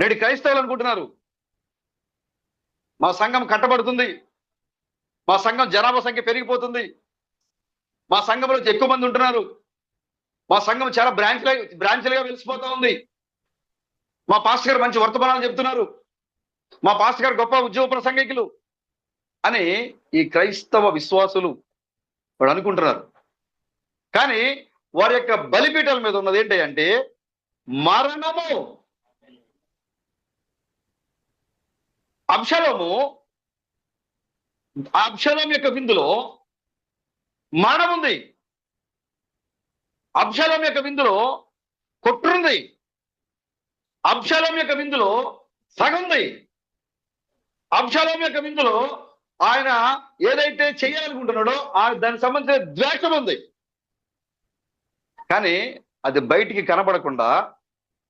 నేడు క్రైస్తవులు అనుకుంటున్నారు. మా సంఘం కట్టబడుతుంది. మా సంఘం జనాభా సంఖ్య పెరిగిపోతుంది. మా సంఘంలో ఎక్కువ మంది ఉంటున్నారు. మా సంఘం చాలా బ్రాంచ్ల బ్రాంచ్లుగా వెలిసిపోతా ఉంది. మా పాస్టర్ గారు మంచి వర్తమానాలు చెప్తున్నారు. మా పాస్టర్ గారు గొప్ప ఉద్యోగ ప్రసంగికులు అని ఈ క్రైస్తవ విశ్వాసులు వాడు అనుకుంటున్నారు. కానీ వారి యొక్క బలిపీఠాల మీద ఉన్నది ఏంటి అంటే మరణము. అబ్షలోము ఆ యొక్క విందులో మరణం ఉంది అబ్షలం యొక్క విందులో కొట్టురుంది. అబ్షలం యొక్క విందులో సగం ఉంది యొక్క విందులో ఆయన ఏదైతే చేయాలనుకుంటున్నాడో ఆ దానికి సంబంధించిన ద్వేషం ఉంది కానీ అది బయటికి కనబడకుండా